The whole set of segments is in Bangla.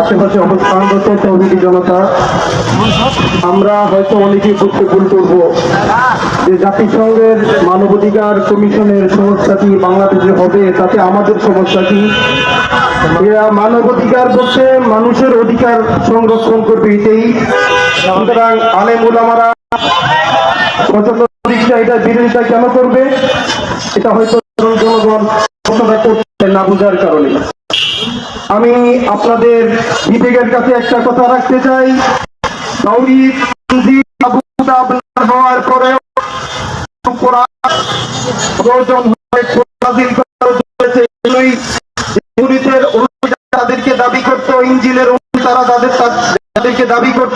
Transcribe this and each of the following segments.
আশেপাশে আমরা হয়তো অনেকেই বুঝতে ভুল করব যে জাতিসংঘের মানবাধিকার কমিশনের সংস্থাটি বাংলাদেশে হবে, তাতে আমাদের সমস্যা কি? মানবাধিকার বলতে মানুষের অধিকার সংরক্ষণ করবে এটাই। সুতরাং দিকটা এটা বিরোধিতা কেন করবে? এটা হয়তো জনগণ না বোঝার কারণে। আমি আপনাদের বিবেকের কাছে একটা কথা রাখতে চাই। হওয়ার পরেও প্রয়োজন তাদেরকে দাবি করতো, ইঞ্জিলের তারা তাদের তাদেরকে দাবি করত।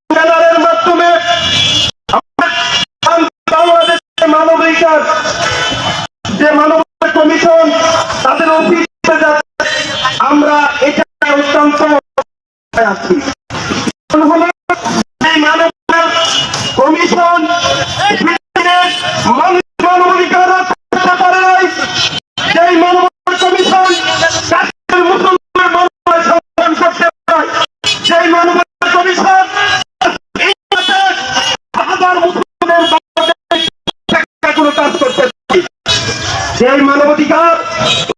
মানবাধিকার যে মানবতা কমিশন তাদের অফিসে আমরা এটা অত্যন্ত আছি। Commission Yeah.